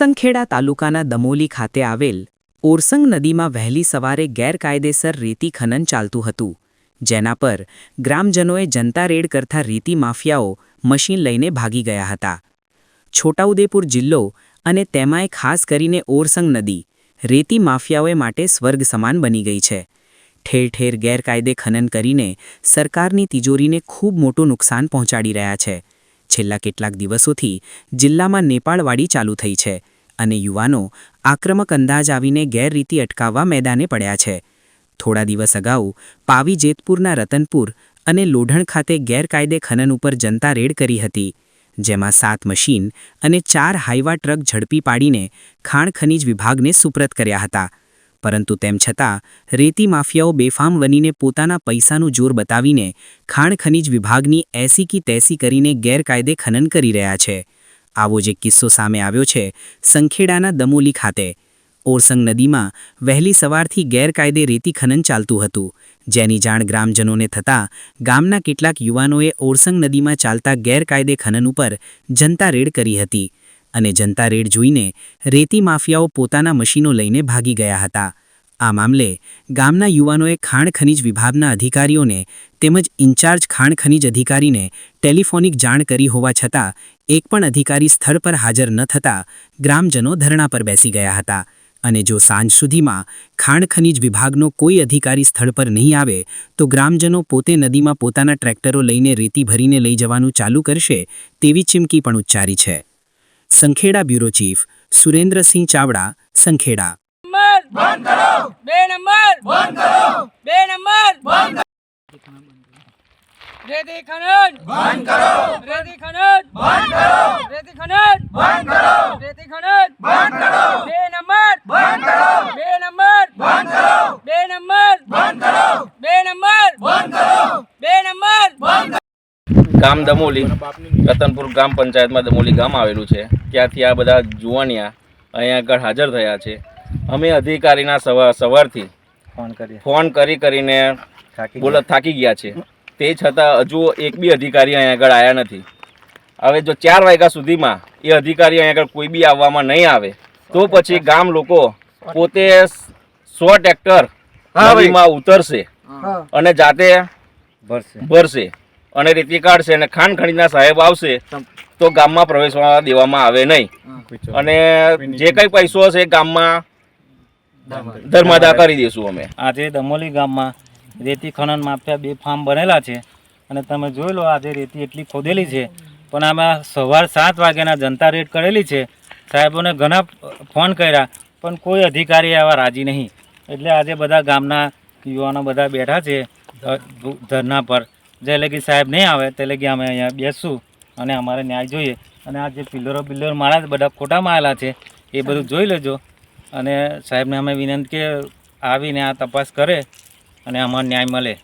સંખેડા તાલુકાના દમોલી ખાતે આવેલ ઓરસંગ નદીમાં વહેલી સવારે ગેરકાયદેસર રેતી ખનન ચાલતું હતું, જેના પર ગ્રામજનોએ જનતા રેડ કરતા રેતી માફિયાઓ મશીન લઈને ભાગી ગયા હતા. છોટાઉદેપુર જિલ્લો અને તેમાંય ખાસ કરીને ઓરસંગ નદી રેતી માફિયાઓએ માટે સ્વર્ગ સમાન બની ગઈ છે. ઠેર ઠેર ગેરકાયદે ખનન કરીને સરકારની તિજોરીને ખૂબ મોટું નુકસાન પહોંચાડી રહ્યા છે. છેલ્લા કેટલાક દિવસોથી જિલ્લામાં નેપાળવાડી ચાલુ થઈ છે. અને યુવાનો આક્રમક અંદાજ આવીને ગેરરીતિ અટકાવવા મેદાને પડ્યા છે. થોડા દિવસ અગાઉ પાવી જેતપુરના રતનપુર અને લોઢણ ખાતે ગેરકાયદે ખનન ઉપર જનતા રેડ કરી હતી, જેમાં સાત મશીન અને ચાર હાઈવા ટ્રક ઝડપી પાડીને ખાણ ખનીજ વિભાગને સુપ્રત કર્યા હતા. પરંતુ તેમ છતાં, રેતી માફિયાઓ બેફામ બનીને પોતાના પૈસાનું જોર બતાવીને ખાણ ખનીજ વિભાગની એસી કી તેસી કરીને ગેરકાયદે ખનન કરી રહ્યા છે. આવો જે કિસ્સો સામે આવ્યો છે, સંખેડાના દમોલી ખાતે. ઓરસંગ નદીમાં વહેલી સવારથી ગેરકાયદે રેતી ખનન ચાલતું હતું. જેની જાણ ગ્રામજનોને થતાં, ગામના કેટલાક યુવાનોએ ઓરસંગ નદીમાં ચાલતા ગેરકાયદે ખનન ઉપર જનતા રેડ કરી હતી અને જનતા રેડ જોઈને રેતી માફિયાઓ પોતાના મશીનો લઈને ભાગી ગયા હતા. આ મામલે ગામના યુવાનોએ ખાણ ખનીજ વિભાગના અધિકારીઓને તેમજ ઇન્ચાર્જ ખાણ ખનીજ અધિકારીને ટેલિફોનિક જાણ કરી હોવા છતાં એક પણ અધિકારી સ્થળ પર હાજર ન થતાં ગ્રામજનો ધરણા પર બેસી ગયા હતા. અને જો સાંજ સુધીમાં ખાણ ખનીજ વિભાગનો કોઈ અધિકારી સ્થળ પર નહીં આવે તો ગ્રામજનો પોતે નદીમાં પોતાના ટ્રેક્ટરો લઈને રેતી ભરીને લઈ જવાનું ચાલુ કરશે તેવી ચીમકી પણ ઉચ્ચારી છે. Sankheda bureau chief Surendrasinh Chavda Sankheda. Number બે નંબર બે નંબર રેતી ખનન! બંધ કરો! રેતી ખનન! બંધ કરો! રેતી ખનન! બંધ કરો! રેતી ખનન! બંધ કરો! બે નંબર! બંધ કરો! બે નંબર! બંધ કરો! બે નંબર! બંધ કરો! બે નંબર! બંધ કરો! બે નંબર! બંધ ગામ દમોલી રતનપુર ગ્રામ પંચાયતમાં દમોલી ગામ આવેલું છે. ત્યાંથી આ બધા જુવાનિયા અહીંયા આગળ હાજર થયા છે. અમે અધિકારીના સવાર સવારથી ફોન કરી ફોન કરી કરીને બોલત થાકી ગયા છે. તે છતાં હજુ એક બી અધિકારી અહીં આગળ આવ્યા નથી. હવે જો ચાર વાગ્યા સુધીમાં એ અધિકારી અહીં આગળ કોઈ બી આવવામાં નહીં આવે તો પછી ગામ લોકો પોતે સો ટ્રેક્ટર નદીમાં ઉતરશે અને જાતે ભરશે. ભરશે અને રેતી કાઢશે અને ખાણ ખણીના સાહેબ આવશે તો ગામમાં પ્રવેશવા દેવામાં આવે નહીં. અને જે કંઈ પૈસો હશે ગામમાં ધર્માદા કરી. દઈશું અમે. આજે દમોલી ગામમાં રેતી ખનન માફિયા બે ફાર્મ બનેલા છે. અને તમે જોઈ લો આજે રેતી એટલી ખોદેલી છે. પણ આમાં સવાર સાત વાગ્યાના જનતા રેડ કરેલી છે. સાહેબોને ઘણા ફોન કર્યા, પણ કોઈ અધિકારી આવા રાજી નહીં. એટલે આજે બધા ગામના યુવાનો બધા બેઠા છે ધરના પર. જે લગી સાહેબ નહીં આવે, તે લગી અમે અહીંયા બેસશું અને અમારે ન્યાય જોઈએ. અને આ જે પિલ્લરો બિલ્લરો મારા બધા ખોટામાં આવેલા છે, એ બધું જોઈ લેજો. અને સાહેબને અમે વિનંતી કે આવીને આ તપાસ કરે. અને આમાં ન્યાય મળે.